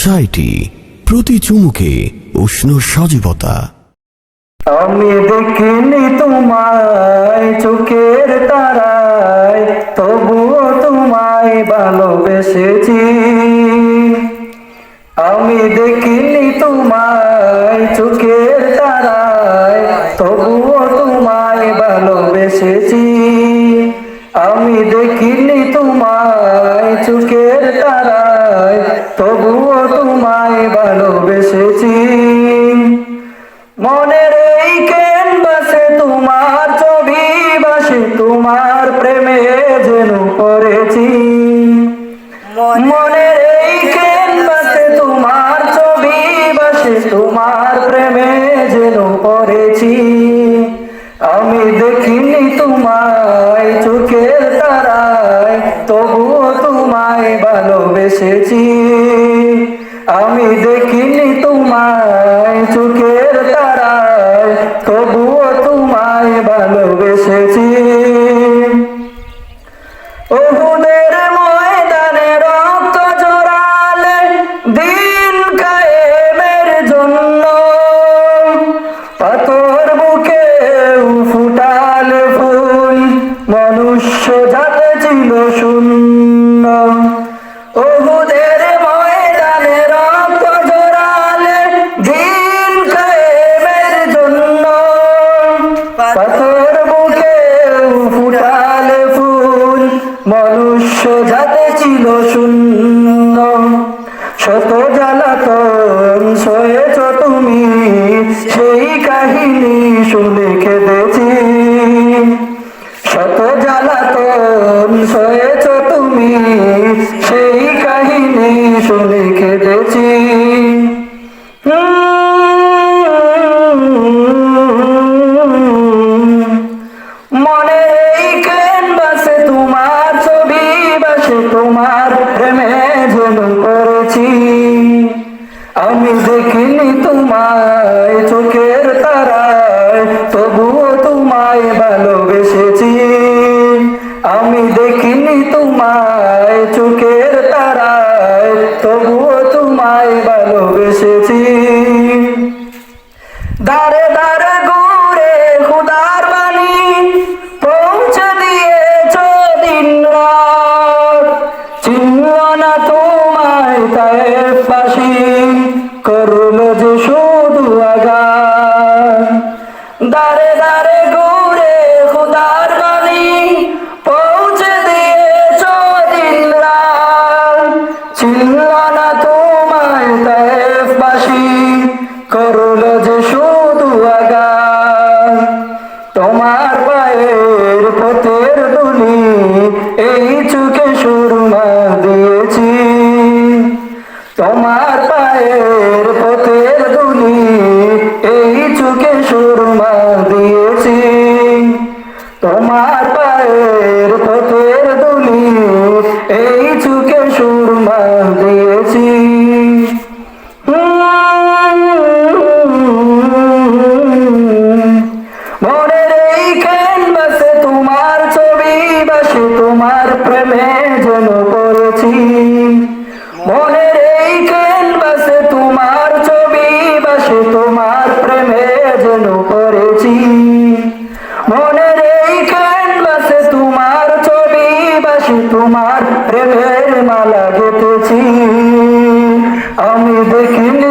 Society প্রতি চুমুকে উষ্ণ সজীবতা। আমি দেখিনি তোমায় চোখের তারায়, তবুও তোমায় ভালোবেসেছি। আমি দেখিনি তোমায় চোখের তারায়, তবুও তোমায় ভালোবেসেছি। আমি দেখিনি তোমায় চোখের তারায় ভালোবেসেছি মনের এই ক্যানভাসে তোমার ছবি বাসে, তোমার প্রেমে যেন পড়েছি। মনের এই ক্যানভাসে তোমার ছবি বাসে, তোমার প্রেমে যেন পড়েছি। আমি দেখিনি তোমায় চোখের তারায়, তবুও তোমায় ভালোবেসেছি। আমি দেখিনি তোমায় চোখের তারায় তবুও শত জ্বালাতন সয়েছ তুমি সেই কাহিনী শুনে তোমায় চোখের তারায়, তবুও তোমায় ভালোবেসেছি। দারে দারে ঘুরে খুদার বাণী পৌঁছে দিয়েছ দিন রাত চিনল না তোমায় তাই করল যে শুধু আগান তোমার পায়ের পথের দুলি এই চোখে সুরমা দিয়েছি। তোমার পায়ের পথের দুলি এই চোখে সুরমা দিয়েছি। তোমার পায়ের পথের দুলি এই চোখে সুরমা দিয়েছি প্রেমে যেন করেছি। মনের এই ক্যানভাসে তোমার ছবি, বাসে তোমার প্রেমে যেন করেছি। মনের এই ক্যানভাসে তোমার ছবি, বাসে তোমার প্রেমের মালা গেঁথেছি। আমি দেখিনি